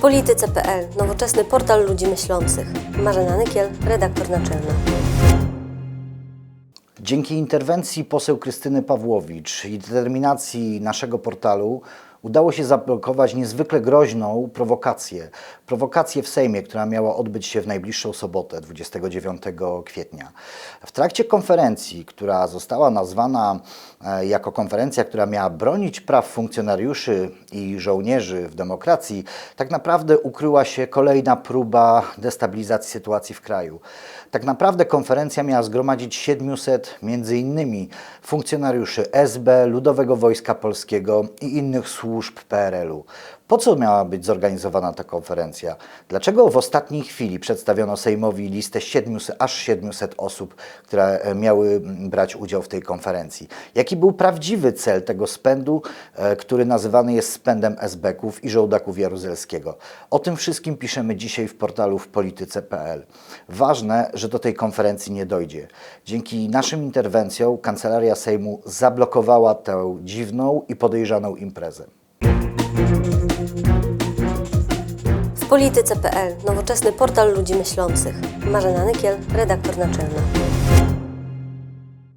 Polityce.pl, nowoczesny portal ludzi myślących. Marzena Nykiel, redaktor naczelna. Dzięki interwencji poseł Krystyny Pawłowicz i determinacji naszego portalu udało się zablokować niezwykle groźną prowokację. Prowokację w Sejmie, która miała odbyć się w najbliższą sobotę, 29 kwietnia. W trakcie konferencji, która została nazwana e, jako konferencja, która miała bronić praw funkcjonariuszy i żołnierzy w demokracji, tak naprawdę ukryła się kolejna próba destabilizacji sytuacji w kraju. Tak naprawdę konferencja miała zgromadzić 700 między innymi funkcjonariuszy SB, Ludowego Wojska Polskiego i innych służb PRL-u. Po co miała być zorganizowana ta konferencja? Dlaczego w ostatniej chwili przedstawiono Sejmowi listę 700, aż 700 osób, które e, miały mm, brać udział w tej konferencji? Jaki był prawdziwy cel tego spędu, e, który nazywany jest spędem SB-ków i żołdaków Jaruzelskiego? O tym wszystkim piszemy dzisiaj w portalu w polityce.pl. Ważne, że do tej konferencji nie dojdzie. Dzięki naszym interwencjom Kancelaria Sejmu zablokowała tę dziwną i podejrzaną imprezę. W Polityce.pl, nowoczesny portal ludzi myślących. Marzena Nykiel, redaktor naczelna.